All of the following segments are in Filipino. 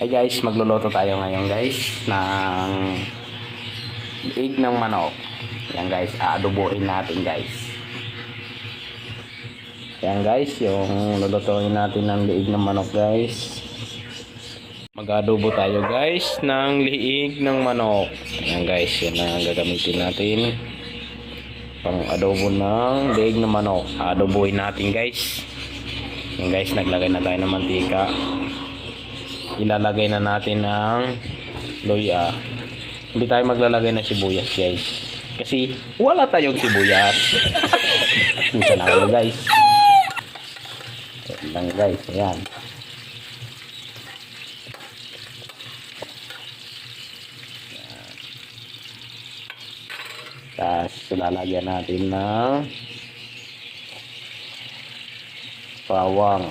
Hey guys, magluluto tayo ngayon guys ng egg ng manok. Yan guys, aadobohin natin guys. Yan guys, yung lulutuin natin ng liig ng manok guys. Mag-adobo tayo guys ng liig ng manok. Yan guys, yan ang gagamitin natin. Pang adobo ng liig ng manok. Adobohin natin guys. Yan guys, naglagay na tayo ng mantika ilalagay na natin ang luya. Hindi tayo maglalagay ng sibuyas, guys. Kasi wala tayong sibuyas. Isa lang guys. Ayan lang, guys. Ayan. Tapos, lalagyan natin ng bawang.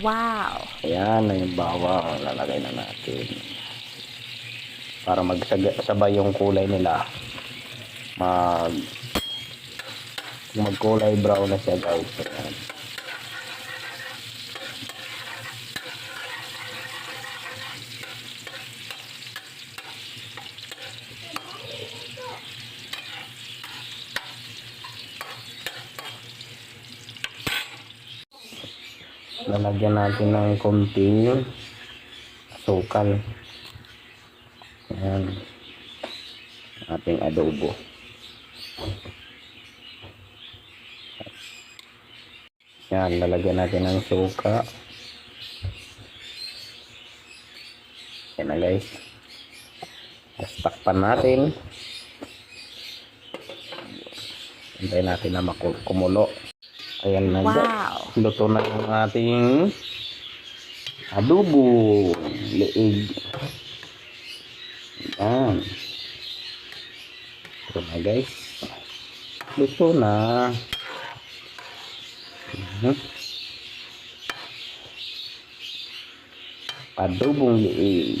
Wow. Ayan na yung bawang. Lalagay na natin. Para magsabay yung kulay nila. Mag magkulay brown na siya guys. Ayan. Lalagyan natin ng konting asukal. Yan ating adobo. Yan lalagyan natin ng suka. Yan na guys. Tapos natin. Hintayin natin na maku- kumulo ayan na. Guys Wow. luto na yung ating adobo. Leeg. Yan ito na guys. Luto na. Mhm. adobong leeg